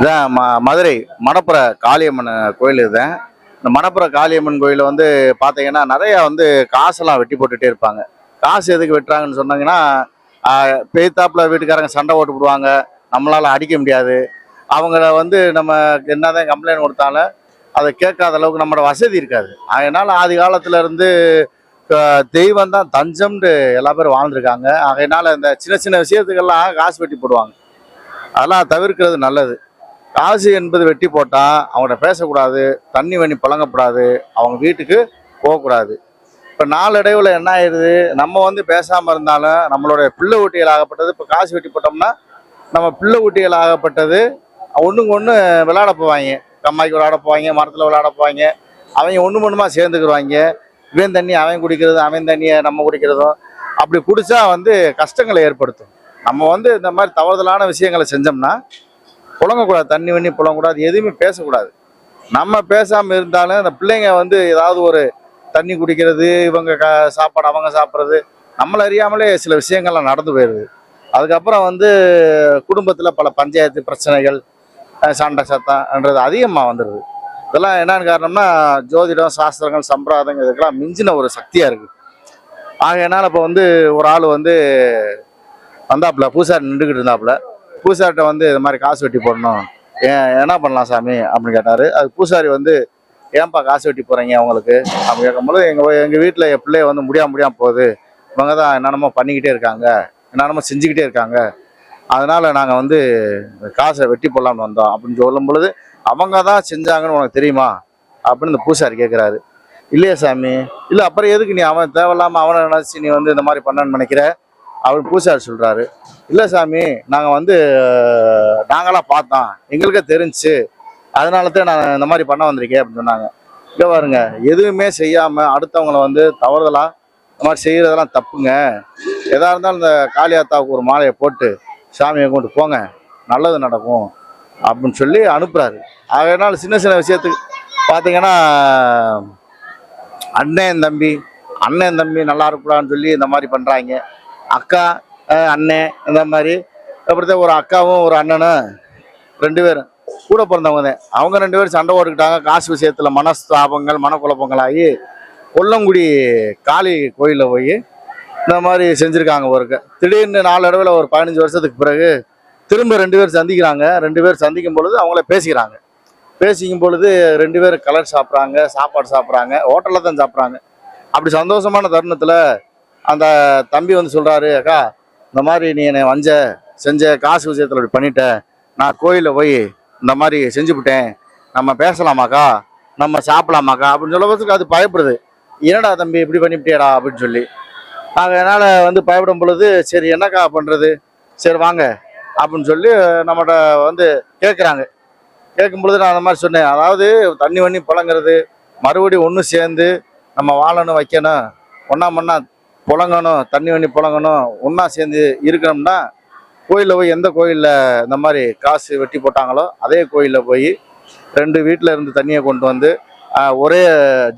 இதான் ம மதுரை மணப்புற காளியம்மன் கோயில் இதுதான் இந்த மணப்புற காளியம்மன் கோயிலில் வந்து பார்த்தீங்கன்னா நிறையா வந்து காசெல்லாம் வெட்டி போட்டுகிட்டே இருப்பாங்க. காசு எதுக்கு வெட்டுறாங்கன்னு சொன்னாங்கன்னா பேத்தாப்புல வீட்டுக்காரங்க சண்டை ஓட்டு போடுவாங்க நம்மளால் அடிக்க முடியாது. அவங்கள வந்து நம்ம என்னதான் கம்ப்ளைண்ட் கொடுத்தாலும் அதை கேட்காத அளவுக்கு நம்மளோட வசதி இருக்காது. அதனால் ஆதி காலத்துலேருந்து தெய்வம் தான் தஞ்சம்னு எல்லா பேரும் வாழ்ந்துருக்காங்க. அதனால இந்த சின்ன சின்ன விஷயத்துக்கெல்லாம் காசு வெட்டி போடுவாங்க. அதெல்லாம் தவிர்க்கிறது நல்லது. காசு என்பது வெட்டி போட்டால் அவங்கள்ட்ட பேசக்கூடாது தண்ணி வண்ணி பழங்கப்படாது அவங்க வீட்டுக்கு போகக்கூடாது. இப்போ நாளடைவில் என்ன ஆயிடுது? நம்ம வந்து பேசாமல் இருந்தாலும் நம்மளுடைய பிள்ளை ஊட்டிகள் ஆகப்பட்டது. இப்போ காசு வெட்டி போட்டோம்னா நம்ம பிள்ளை ஊட்டிகள் ஆகப்பட்டது. ஒன்றுக்கு ஒன்று விளையாட போவாங்க. கம்மாய்க்கு விளையாட போவாங்க மரத்தில் விளையாட போவாங்க. அவங்க ஒன்று ஒன்றுமா சேர்ந்துக்கிடுவாங்க இவன் தண்ணி அவன் குடிக்கிறதும் அவன் தண்ணியை நம்ம குடிக்கிறதும். அப்படி குடித்தா வந்து கஷ்டங்களை ஏற்படுத்தும். நம்ம வந்து இந்த மாதிரி தவறுதலான விஷயங்களை செஞ்சோம்னா புழங்கக்கூடாது தண்ணி வண்ணி புழங்கக்கூடாது எதுவுமே பேசக்கூடாது. நம்ம பேசாமல் இருந்தாலும் அந்த பிள்ளைங்க வந்து ஏதாவது ஒரு தண்ணி குடிக்கிறது இவங்க க சாப்பாடு அவங்க சாப்பிட்றது நம்மளை அறியாமலே சில விஷயங்கள்லாம் நடந்து போயிடுது அதுக்கப்புறம் வந்து குடும்பத்தில் பல பஞ்சாயத்து பிரச்சனைகள் சண்டை சத்தம்ன்றது அதிகமாக வந்துடுது இதெல்லாம் என்னன்னு காரணம்னா ஜோதிடம் சாஸ்திரங்கள் சம்பிரதாயங்கள் இதுக்கெல்லாம் மிஞ்சின ஒரு சக்தியாக இருக்குது ஆகையனால இப்போ வந்து ஒரு ஆள் வந்து வந்தாப்புல பூசாரி நின்றுக்கிட்டு இருந்தாப்புல பூசாரிட்ட வந்து இது மாதிரி காசு வெட்டி போடணும். ஏன் என்ன பண்ணலாம் சாமி? அப்படின்னு கேட்டார். அது பூசாரி வந்து ஏன்பா காசு வெட்டி போகிறீங்க அவங்களுக்கு அப்படி கேட்கும்போது எங்கள் எங்கள் வீட்டில் என் பிள்ளைய வந்து முடியாம முடியாம போகுது. இவங்க தான் என்னென்னமோ பண்ணிக்கிட்டே இருக்காங்க. என்னென்னமோ செஞ்சுக்கிட்டே இருக்காங்க. அதனால நாங்கள் வந்து காசை வெட்டி போடலாம்னு வந்தோம். அப்படின்னு சொல்லும் பொழுது அவங்க தான் செஞ்சாங்கன்னு உனக்கு தெரியுமா? அப்படின்னு இந்த பூசாரி கேட்குறாரு. இல்லையா சாமி. இல்லை அப்புறம் எதுக்கு நீ அவன் தேவையில்லாமல் அவனை நினச்சி நீ வந்து இந்த மாதிரி பண்ணான்னு நினைக்கிற? அவர் பூசார் சொல்கிறாரு இல்லை சாமி நாங்கள் வந்து நாங்களாம் பார்த்தோம். எங்களுக்கே தெரிஞ்சு. அதனால தான் நான் இந்த மாதிரி பண்ண வந்திருக்கேன் அப்படின்னு சொன்னாங்க. இங்கே பாருங்க எதுவுமே செய்யாமல் அடுத்தவங்கள வந்து தவறுதலாக இந்த மாதிரி செய்கிறதெல்லாம் தப்புங்க. எதாக இருந்தாலும் இந்த காளியாத்தாவுக்கு ஒரு மாலையை போட்டு சாமியை கொண்டு போங்க. நல்லது நடக்கும் அப்படின்னு சொல்லி அனுப்புகிறாரு ஆகையினால சின்ன சின்ன விஷயத்துக்கு பார்த்தீங்கன்னா அண்ணன் தம்பி அண்ணன் தம்பி நல்லா இருக்கூடான்னு சொல்லி இந்த மாதிரி பண்ணுறாங்க அக்கா அண்ணன் இந்த மாதிரி. அப்படித்தான் ஒரு அக்காவும் ஒரு அண்ணனும் ரெண்டு பேரும் கூட பிறந்தவங்க தான். அவங்க ரெண்டு பேரும் சண்டை ஓட்டுக்கிட்டாங்க காசு விஷயத்தில் மனஸ்தாபங்கள் மனக்குழப்பங்களாகி கொல்லங்குடி காளி கோயிலில் போய் இந்த மாதிரி செஞ்சுருக்காங்க ஒருக்க திடீர்னு நாலு இடவில் ஒரு பதினஞ்சு வருஷத்துக்கு பிறகு திரும்ப ரெண்டு பேர் சந்திக்கிறாங்க. ரெண்டு பேர் சந்திக்கும் பொழுது அவங்கள பேசிக்கிறாங்க. பேசிக்கும் பொழுது ரெண்டு பேரும் கலர் சாப்பிட்றாங்க சாப்பாடு சாப்பிட்றாங்க ஹோட்டலில் தான் சாப்பிட்றாங்க. அப்படி சந்தோஷமான தருணத்தில் அந்த தம்பி வந்து சொல்கிறாரு அக்கா இந்த மாதிரி நீ என்னை வஞ்ச செஞ்ச காசு விஷயத்தில் இப்படி பண்ணிட்ட. நான் கோயிலில் போய் இந்த மாதிரி செஞ்சுவிட்டேன் நம்ம பேசலாமாக்கா? நம்ம சாப்பிடலாமாக்கா? அப்படின்னு சொல்ல அது பயப்படுது. என்னடா தம்பி இப்படி பண்ணிவிட்டியடா அப்படின்னு சொல்லி. அதனால் வந்து பயப்படும் பொழுது சரி என்னக்கா பண்ணுறது சரி வாங்க. அப்படின்னு சொல்லி நம்மகிட்ட வந்து கேட்குறாங்க கேட்கும் பொழுது நான் அந்த மாதிரி சொன்னேன். அதாவது தண்ணி வண்ணி பழங்கிறது மறுபடியும் ஒன்று சேர்ந்து நம்ம வாழணும் வைக்கணும். ஒன்றா மண்ணா புழங்கணும் தண்ணி வண்ணி புழங்கணும் ஒன்றா சேர்ந்து இருக்கணும்னா கோயிலில் போய் எந்த கோயிலில் இந்த மாதிரி காசு வெட்டி போட்டாங்களோ அதே கோயிலில் போய் ரெண்டு வீட்டில் இருந்து தண்ணியை கொண்டு வந்து ஒரே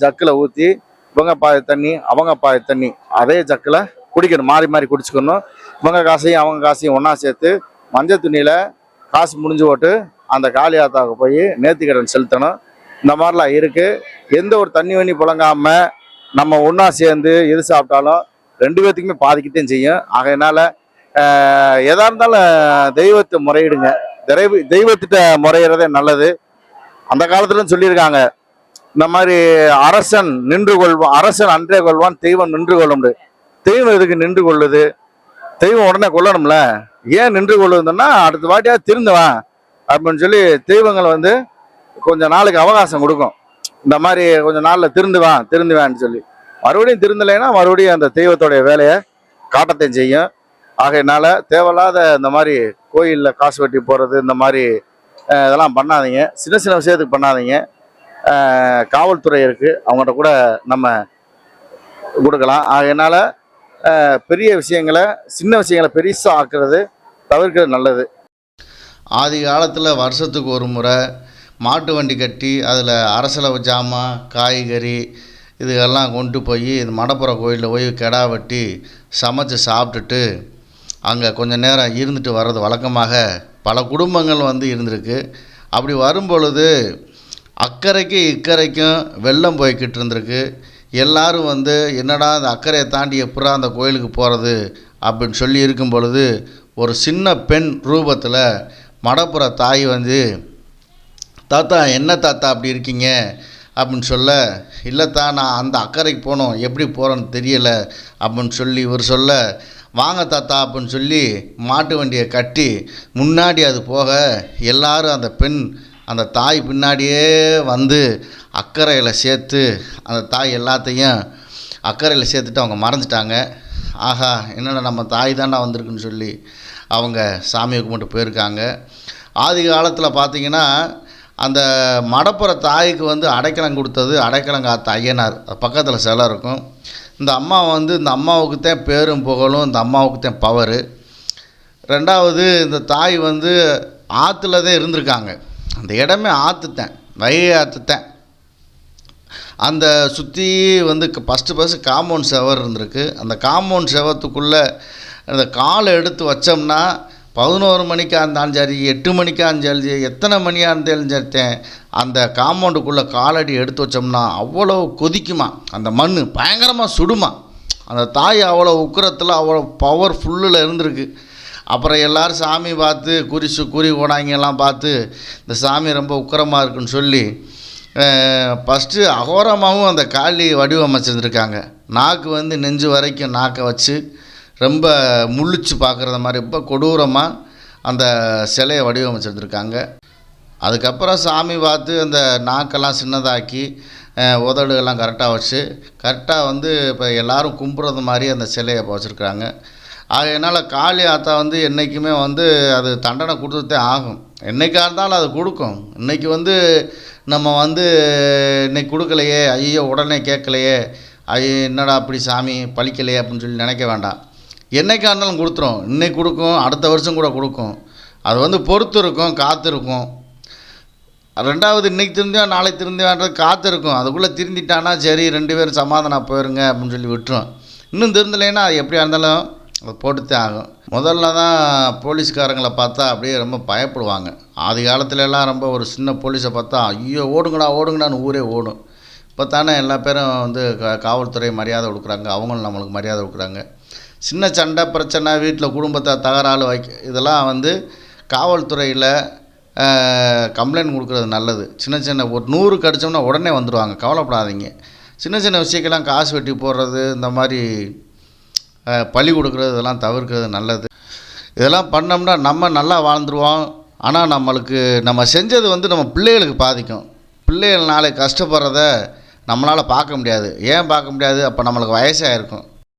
ஜக்கில் ஊற்றி இவங்க பாய தண்ணி அவங்க பாய தண்ணி அதே ஜக்கில் குடிக்கணும் மாறி மாறி குடிச்சுக்கணும். இவங்க காசையும் அவங்க காசையும் ஒன்றா சேர்த்து மஞ்சள் துணியில் காசு முடிஞ்சு போட்டு அந்த காளி ஆத்தாவுக்கு போய் நேர்த்திக்கடன் செலுத்தணும். இந்த மாதிரிலாம் இருக்குது எந்த ஒரு தண்ணி வண்ணி புழங்காம நம்ம ஒன்றா சேர்ந்து எது சாப்பிட்டாலும் ரெண்டு பேர்த்துக்குமே பாதிக்கத்தையும் செய்யும். ஆகையினால எதா இருந்தாலும் தெய்வத்தை முறையிடுங்க. தெய்வ தெய்வத்திட்ட முறையிறதே நல்லது. அந்த காலத்துல சொல்லியிருக்காங்க. இந்த மாதிரி அரசன் நின்று கொள்வான் அரசன் அன்றே கொள்வான் தெய்வம் நின்று கொள்ளும் தெய்வம் எதுக்கு நின்று கொள்ளுது? தெய்வம் உடனே கொல்லணும்ல? ஏன் நின்று கொள்ளுதுன்னா அடுத்த வாட்டியா திருந்துவான். அப்படின்னு சொல்லி தெய்வங்கள் வந்து கொஞ்சம் நாளுக்கு அவகாசம் கொடுக்கும். இந்த மாதிரி கொஞ்சம் நாளில் திருந்துவான் திருந்துவான்னு சொல்லி. மறுபடியும் திருந்தலைன்னா மறுபடியும் அந்த தெய்வத்தோடைய வேலையை காட்டத்தையும் செய்யும். ஆகையினால தேவையில்லாத இந்த மாதிரி கோயிலில் காசு வெட்டி போகிறது இந்த மாதிரி இதெல்லாம் பண்ணாதீங்க. சின்ன சின்ன விஷயத்துக்கு பண்ணாதீங்க. காவல்துறை இருக்குது அவங்கள்ட்ட கூட நம்ம கொடுக்கலாம். ஆகையினால பெரிய விஷயங்களை சின்ன விஷயங்களை பெருசாக ஆக்குறது தவிர்க்கிறது நல்லது. ஆதி காலத்தில் வருஷத்துக்கு ஒரு முறை மாட்டு வண்டி கட்டி அதில் அரசலவு ஜாமான் காய்கறி இதுகெல்லாம் கொண்டு போய் இந்த மடப்புற கோயிலில் போய் கிடா வெட்டி சமைச்சு சாப்பிட்டுட்டு அங்கே கொஞ்சம் நேரம் இருந்துட்டு வர்றது வழக்கமாக பல குடும்பங்கள் வந்து இருந்திருக்கு. அப்படி வரும்பொழுது அக்கறைக்கு இக்கரைக்கும் வெள்ளம் போய்கிட்டு இருந்திருக்கு. எல்லாரும் வந்து என்னடா அந்த அக்கறையை தாண்டி எப்படா அந்த கோயிலுக்கு போகிறது அப்படின்னு சொல்லி இருக்கும் பொழுது ஒரு சின்ன பெண் ரூபத்தில் மடப்புற தாய் வந்து தாத்தா என்ன தாத்தா அப்படி இருக்கீங்க? அப்படின்னு சொல்ல இல்லைத்தா நான் அந்த அக்கறைக்கு போகணும் எப்படி போகிறேன்னு தெரியலை அப்படின்னு சொல்லி இவர் சொல்ல வாங்க தாத்தா அப்படின்னு சொல்லி மாட்டு வண்டியை கட்டி முன்னாடி அது போக எல்லாரும் அந்த பெண் அந்த தாய் பின்னாடியே வந்து அக்கறையில் சேர்த்து அந்த தாய் எல்லாத்தையும் அக்கறையில் சேர்த்துட்டு அவங்க மறைஞ்சிட்டாங்க ஆஹா என்னடா நம்ம தாய் தாண்டா வந்திருக்குன்னு சொல்லி அவங்க சாமியை கும்பிட்டு போயிருக்காங்க. ஆதி காலத்தில் பார்த்தீங்கன்னா அந்த மடப்புற தாய்க்கு வந்து அடைக்கலம் கொடுத்தது அடைக்கலம் காத்த ஐயனார். பக்கத்தில் சிலை இருக்கும். இந்த அம்மா வந்து இந்த அம்மாவுக்கு தான் பேரும் புகழும் இந்த அம்மாவுக்கு தான் பவரு. ரெண்டாவது இந்த தாய் வந்து ஆற்றுல தான் இருந்திருக்காங்க. அந்த இடமே ஆற்றுத்தேன் வைகை ஆற்றுத்தேன் அந்த சுற்றி வந்து ஃபஸ்ட்டு ஃபஸ்ட்டு காம்பவுண்ட் செவர் இருந்திருக்கு. அந்த காம்பவுண்ட் செவத்துக்குள்ளே அந்த காலை எடுத்து வச்சோம்னா பதினோரு மணிக்காக இருந்தாலும் சரி எட்டு மணிக்காக இருந்தாலும் சரி எத்தனை மணியாக இருந்தாலும் சரி அந்த காம்பவுண்டுக்குள்ளே காலடி எடுத்து வச்சோம்னா அவ்வளோ கொதிக்குமா? அந்த மண் பயங்கரமாக சுடுமா? அந்த தாய் அவ்வளோ உக்கரத்தில் அவ்வளோ பவர்ஃபுல்லில் இருந்திருக்கு. அப்புறம் எல்லோரும் சாமி பார்த்து குறிசு குறி ஓடாங்கெல்லாம் பார்த்து இந்த சாமி ரொம்ப உக்கரமாக இருக்குன்னு சொல்லி ஃபஸ்ட்டு அகோரமாகவும் அந்த காளி வடிவமைச்சிருந்துருக்காங்க நாக்கு வந்து நெஞ்சு வரைக்கும் நாக்கை வச்சு ரொம்ப முழிச்சு பார்க்குறது மாதிரி ரொம்ப கொடூரமாக அந்த சிலையை வடிவமைச்சிருந்துருக்காங்க. அதுக்கப்புறம் சாமி பார்த்து அந்த நாக்கெல்லாம் சின்னதாக்கி உதடுகள்லாம் கரெக்டாக வச்சு கரெக்டாக வந்து இப்போ எல்லாரும் கும்பிட்றது மாதிரி அந்த சிலையை இப்போ வச்சுருக்காங்க ஆகையினால காளி ஆத்தா வந்து என்றைக்குமே வந்து அது தண்டனை கொடுத்துட்டே ஆகும். என்றைக்காக இருந்தாலும் அது கொடுக்கும். இன்றைக்கி வந்து நம்ம வந்து இன்னைக்கு கொடுக்கலையே ஐயோ உடனே கேட்கலையே ஐயோ என்னடா அப்படி சாமி பழிக்கலையே அப்படின்னு சொல்லி நினைக்க வேண்டாம். என்றைக்கா இருந்தாலும் கொடுத்துரும். இன்னைக்கு கொடுக்கும் அடுத்த வருஷம் கூட கொடுக்கும். அது வந்து பொறுத்து இருக்கும் காத்திருக்கும் ரெண்டாவது இன்னைக்கு திருந்தியா நாளைக்கு திருந்தியான்றது காத்திருக்கும் அதுக்குள்ளே திருந்திட்டானா சரி ரெண்டு பேரும் சமாதானம் போயிருங்க அப்படின்னு சொல்லி விட்டுரும். இன்னும் திருந்தலைன்னா அது எப்படியா இருந்தாலும் அதை போட்டுத்தான் ஆகும். முதல்ல தான் போலீஸ்காரங்களை பார்த்தா அப்படியே ரொம்ப பயப்படுவாங்க. ஆதி காலத்துலலாம் ரொம்ப ஒரு சின்ன போலீஸை பார்த்தா ஐயோ ஓடுங்கடா ஓடுங்கடான்னு ஊரே ஓடும். இப்போ தானே எல்லா பேரும் வந்து காவல்துறை மரியாதை கொடுக்குறாங்க. அவங்களும் நம்மளுக்கு மரியாதை கொடுக்குறாங்க. சின்ன சண்டை பிரச்சனை வீட்டில் குடும்பத்தை தகராறு வைக்க இதெல்லாம் வந்து காவல்துறையில் கம்ப்ளைண்ட் கொடுக்குறது நல்லது. சின்ன சின்ன ஒரு நூறு கடிச்சோம்னா உடனே வந்துடுவாங்க கவலைப்படாதீங்க. சின்ன சின்ன விஷயக்கெல்லாம் காசு வெட்டி போடுறது இந்த மாதிரி பழி கொடுக்குறது இதெல்லாம் தவிர்க்கிறது நல்லது. இதெல்லாம் பண்ணோம்னா நம்ம நல்லா வாழ்ந்துருவோம். ஆனால் நம்மளுக்கு நம்ம செஞ்சது வந்து நம்ம பிள்ளைகளுக்கு பாதிக்கும். பிள்ளைகள் நாளைக்கு கஷ்டப்படுறத நம்மளால் பார்க்க முடியாது. ஏன் பார்க்க முடியாது? அப்போ நம்மளுக்கு வயசாக இருக்கும்